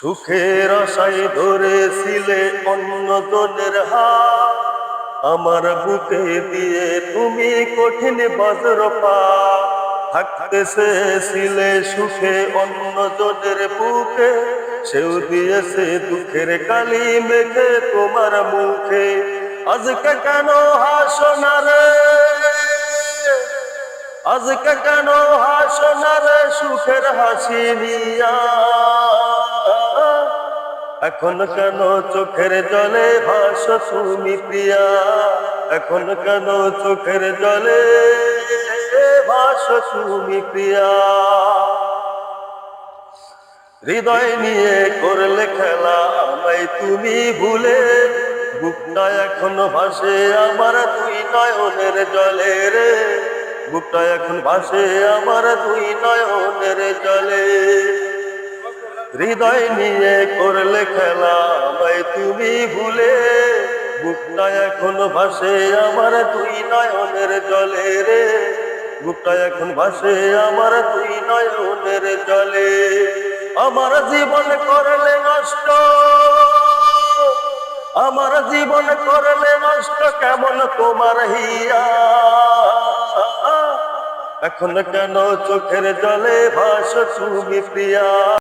সুখের আশায় ধরেছিলে অন্য জনের হাত। আমার বুকে দিয়ে তুমি কঠিন বজ্রপা থাকতে চেয়েছিলে সুখে অন্য জনের বুকে। সেও দিয়েছে দুঃখের কালি মেঘে তোমার মুখে। আজকে কেন হাসো না রে? আজকে কেন হাসো না রে সুখের হাসি নিয়া? এখন কেন চোখের জলে ভাস তুমি প্রিয়া? এখন কেন চোখের জলে ভাস তুমি প্রিয়া? হৃদয় নিয়ে করলে খেলা আমায় তুমি ভুলে, বুকটা এখন ভাসে আমার দুই নয়নের জলে রে। বুকটা এখন ভাসে আমার দুই নয়নের জলে। হৃদয় নিয়ে করলে খেলা আমায় তুমি ভুলে। বুকটা এখন ভাসে আমার দুই নয়নের জলে রে। বুকটা এখন ভাসে আমার দুই নয়নের জলে। আমার জীবন করলে নষ্ট। আমার জীবন করলে নষ্ট কেমন তোমার হিয়া? এখন কেন চোখের জলে ভাস তুমি প্রিয়া?